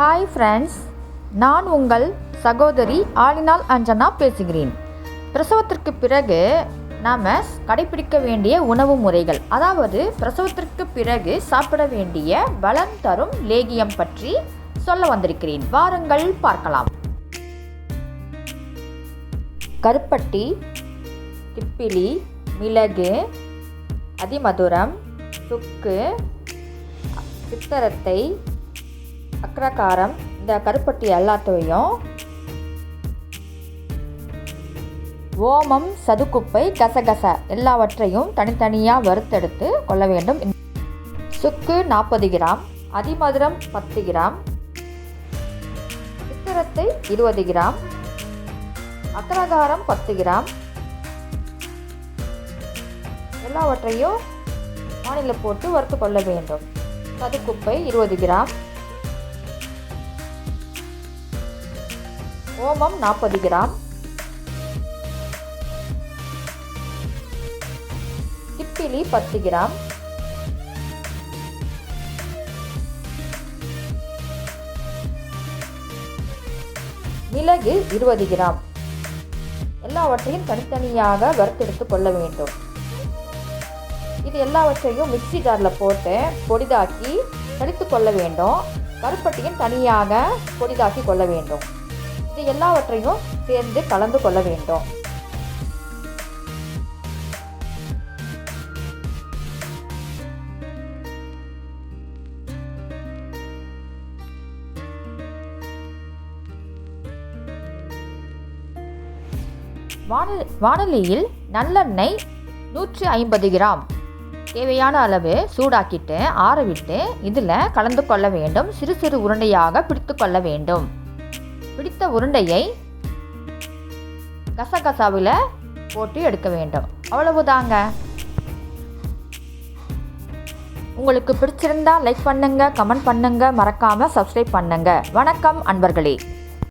Hi friends நான் உங்கள் சகோதரி ஆலினால் அஞ்சனா பேசுகிறேன். பிரசவத்திற்கு பிறகு நாம் கடைப்பிடிக்க வேண்டிய உணவு முறைகள் அதாவது பிரசவத்திற்கு பிறகு சாப்பிட வேண்டிய பலன் தரும் லேகியம் பற்றி சொல்ல வந்திருக்கிறேன். வாருங்கள் பார்க்கலாம். கருப்பட்டி திப்பிலி மிளகு அதிமதுரம் சுக்கு சித்தரத்தை அக்ரகாரம் இந்த கருப்பட்டி எல்லாத்தையும் ஓமம் சதுக்குப்பை கசகச எல்லாவற்றையும் தனித்தனியாக வறுத்தெடுத்து கொள்ள வேண்டும். சுக்கு நாற்பது கிராம் அதிமதுரம் பத்து கிராம் சித்திரத்தை இருபது கிராம் அக்ரகாரம் பத்து கிராம் எல்லாவற்றையும் வானிலை போட்டு வறுத்து கொள்ள வேண்டும். சதுக்குப்பை இருபது கிராம் ஓமம் நாற்பது கிராம். திப்பிலி பத்து கிராம். மிளகு இருபது கிராம். எல்லாவற்றையும் தனித்தனியாக வறுத்தெடுத்து கொள்ள வேண்டும். இது எல்லாவற்றையும் மிக்சி ஜாரில் போட்டு பொடிதாக்கி கடித்து கொள்ள வேண்டும். கருப்பட்டியும் தனியாக பொடிதாக்கி கொள்ள வேண்டும். இது எல்லாவற்றையும் சேர்ந்து கலந்து கொள்ள வேண்டும். வானல் வானொலியில் நல்லெண்ணெய் நூற்றி ஐம்பது கிராம். தேவையான அளவு சூடாக்கிட்டு ஆறவிட்டு இதில் கலந்து கொள்ள வேண்டும். சிறு சிறு உருண்டையாக பிடித்து கொள்ள வேண்டும். பிடித்த உருண்டையை கசகசாவில் போட்டு எடுக்க வேண்டும். அவ்வளவுதாங்க. உங்களுக்கு பிடிச்சிருந்தா லைக் பண்ணுங்க கமெண்ட் பண்ணுங்க மறக்காம சப்ஸ்கிரைப் பண்ணுங்க. வணக்கம் அன்பர்களே.